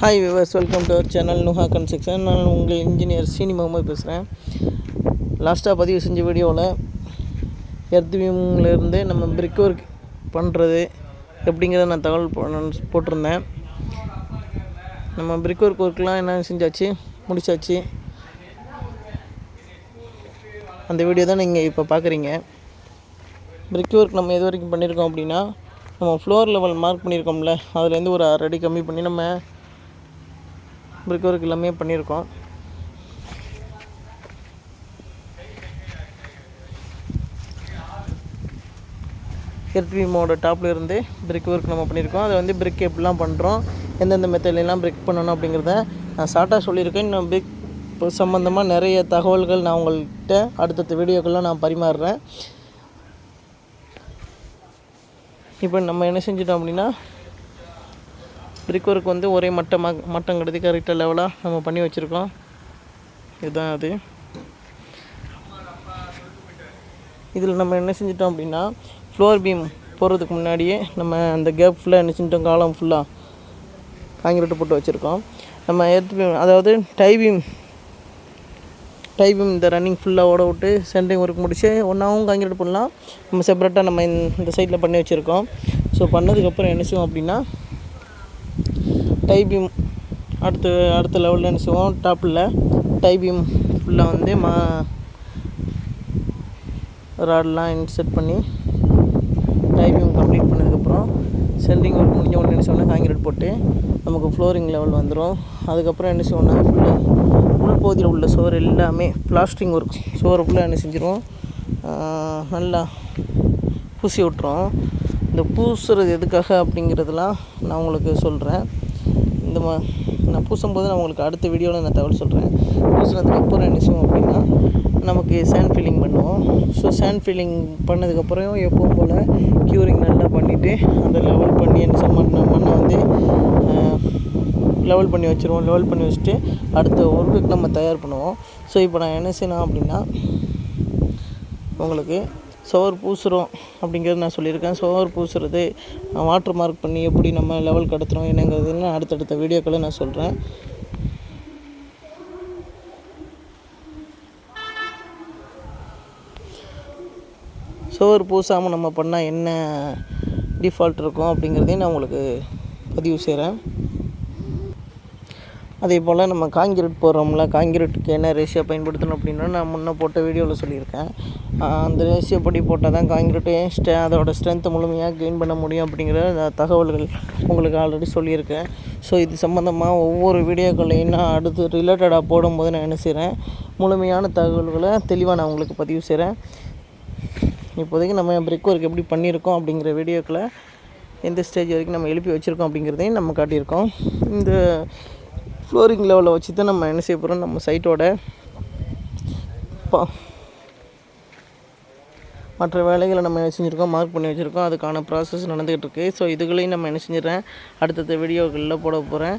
Hi viewers welcome to our channel Nuha construction நான் உங்கள் engineer சீனிமாமா பேசுகிறேன் லாஸ்ட்டாக பதிவு செஞ்ச வீடியோவில் எர்த்வியூம்லேருந்து நம்ம பிரிக் ஒர்க் பண்ணுறது எப்படிங்கிறத நான் தகவல் போட்டிருந்தேன். நம்ம பிரிக் ஒர்க் ஒர்க்லாம் என்ன செஞ்சாச்சு? முடிச்சாச்சு. அந்த வீடியோ தான் நீங்கள் இப்போ பார்க்குறீங்க பிரிக் ஒர்க் நம்ம எது வரைக்கும் பண்ணியிருக்கோம் அப்படின்னா நம்ம ஃப்ளோர் லெவல் மார்க் பண்ணியிருக்கோம்ல அதுலேருந்து ஒரு அரை அடி கம்மி பண்ணி நம்ம பிரிக் ஒர்க் எல்லாமே பண்ணியிருக்கோம். எர்த்வீமோட டாப்பில் இருந்து பிரிக் ஒர்க் நம்ம பண்ணியிருக்கோம். அதை வந்து பிரிக் எப்படிலாம் பண்ணுறோம் எந்தெந்த மெத்தட்லாம் பிரிக் பண்ணணும் அப்படிங்கிறத நான் ஷார்ட்டாக சொல்லியிருக்கேன். இன்னும் பிரிக் சம்மந்தமாக நிறைய தகவல்கள் நான் உங்கள்கிட்ட அடுத்தடுத்த வீடியோக்கெல்லாம் நான் பரிமாறுறேன். இப்போ நம்ம என்ன செஞ்சிட்டோம் அப்படின்னா பிரிக் ஒர்க் வந்து ஒரே மட்டமாக மட்டம் கருதி கரெக்டாக லெவலாக நம்ம பண்ணி வச்சுருக்கோம். இதுதான் அது. இதில் நம்ம என்ன செஞ்சிட்டோம் அப்படின்னா ஃப்ளோர் பீம் போகிறதுக்கு முன்னாடியே நம்ம அந்த கேப் ஃபுல்லாக என்ன செஞ்சிட்டோம் காலம் ஃபுல்லாக காங்கிரீட்டு போட்டு வச்சுருக்கோம். நம்ம எர்த் பீம் அதாவது டை பீம் டை பீம் இந்த ரன்னிங் ஃபுல்லாக ஓட விட்டு சென்டரிங் ஒர்க் முடிச்சு ஒன்றாவும் காங்கிரீட் பண்ணலாம். நம்ம செப்பரேட்டாக நம்ம இந்த- இந்த சைடில் பண்ணி வச்சுருக்கோம். ஸோ பண்ணதுக்கப்புறம் என்ன செய்வோம் அப்படின்னா டைபீம் அடுத்து அடுத்த லெவலில் என்ன செய்வோம் டாப்பில் டைபீம் ஃபுல்லாக வந்து மா ராட்லாம் இன்செட் பண்ணி டைபீம் கம்ப்ளீட் பண்ணதுக்கப்புறம் சென்ட்ரிங் ஒர்க் முடிஞ்ச உடனே என்ன செய்வோம்னா காங்கிரீட் போட்டு நமக்கு ஃப்ளோரிங் லெவல் வந்துடும் அதுக்கப்புறம் என்ன செய்வோம்னா ஃபுல்லாக உள்பகுதியில் உள்ள சுவர் எல்லாமே பிளாஸ்டிங் ஒர்க் சுவர் ஃபுல்லாக என்ன செஞ்சிடும் நல்லா பூசி விட்டுரும். இந்த பூசுறது எதுக்காக அப்படிங்கிறதுலாம் நான் உங்களுக்கு சொல்கிறேன் இந்த மா நான் பூசும்போது நான் உங்களுக்கு அடுத்த வீடியோவில் நான் தகவல் சொல்கிறேன் பூசினதுக்கு அப்புறம் என்ன செய்வோம் அப்படின்னா நமக்கு சேண்ட் ஃபில்லிங் பண்ணுவோம். ஸோ சேண்ட் ஃபில்லிங் பண்ணதுக்கப்புறம் எப்பவும் போல் க்யூரிங் நல்லா பண்ணிவிட்டு அந்த லெவல் பண்ணி என்ன செய்வோம் மண்ணை மண்ணை வந்து லெவல் பண்ணி வச்சுருவோம். லெவல் பண்ணி வச்சுட்டு அடுத்த ஒர்க்குக்கு நம்ம தயார் பண்ணுவோம். ஸோ இப்போ நான் என்ன செய்யணும் அப்படின்னா உங்களுக்கு சோறு பூசுகிறோம் அப்படிங்கிறது நான் சொல்லியிருக்கேன். சோறு பூசுறது வாட்டர் மார்க் பண்ணி எப்படி நம்ம லெவல் கடத்துகிறோம் என்னங்கிறதுன்னு அடுத்தடுத்த வீடியோக்களை நான் சொல்கிறேன் சோறு பூசாமல் நம்ம பண்ணால் என்ன டிஃபால்ட் இருக்கும் அப்படிங்கிறதையும் நான் உங்களுக்கு பதிவு செய்கிறேன் அதே போல் நம்ம காங்கிரீட் போடுறோம்ல காங்கிரீட்டுக்கு என்ன ரேஷியோ பயன்படுத்தணும் அப்படின்னா நான் முன்னே போட்ட வீடியோவில் சொல்லியிருக்கேன். அந்த ரேஷியோ படி போட்டால் தான் காங்கிரீட்டையும் ஸ்டே அதோட ஸ்ட்ரென்த்தை முழுமையாக கெயின் பண்ண முடியும் அப்படிங்கிற தகவல்கள் உங்களுக்கு ஆல்ரெடி சொல்லியிருக்கேன். ஸோ இது சம்மந்தமாக ஒவ்வொரு வீடியோக்களையும் நான் அடுத்து ரிலேட்டடாக போடும்போது நான் என்ன செய்கிறேன் முழுமையான தகவல்களை தெளிவாக நான் உங்களுக்கு பதிவு செய்கிறேன். இப்போதைக்கு நம்ம பிரிக் ஒர்க் எப்படி பண்ணியிருக்கோம் அப்படிங்கிற வீடியோக்களை எந்த ஸ்டேஜ் வரைக்கும் நம்ம எழுப்பி வச்சுருக்கோம் அப்படிங்கிறதையும் நம்ம காட்டியிருக்கோம். இந்த ஃப்ளோரிங் லெவலில் வச்சு தான் நம்ம என்ன செய்ய போகிறோம் நம்ம சைட்டோட மற்ற வேலைகளை நம்ம என்ன செஞ்சுருக்கோம்? மார்க் பண்ணி வச்சுருக்கோம். அதுக்கான ப்ராசஸ் நடந்துகிட்டு இருக்கு. ஸோ இதுகளையும் நம்ம என்ன செஞ்சிடறேன்? அடுத்தடுத்த வீடியோக்களில் போட போகிறேன்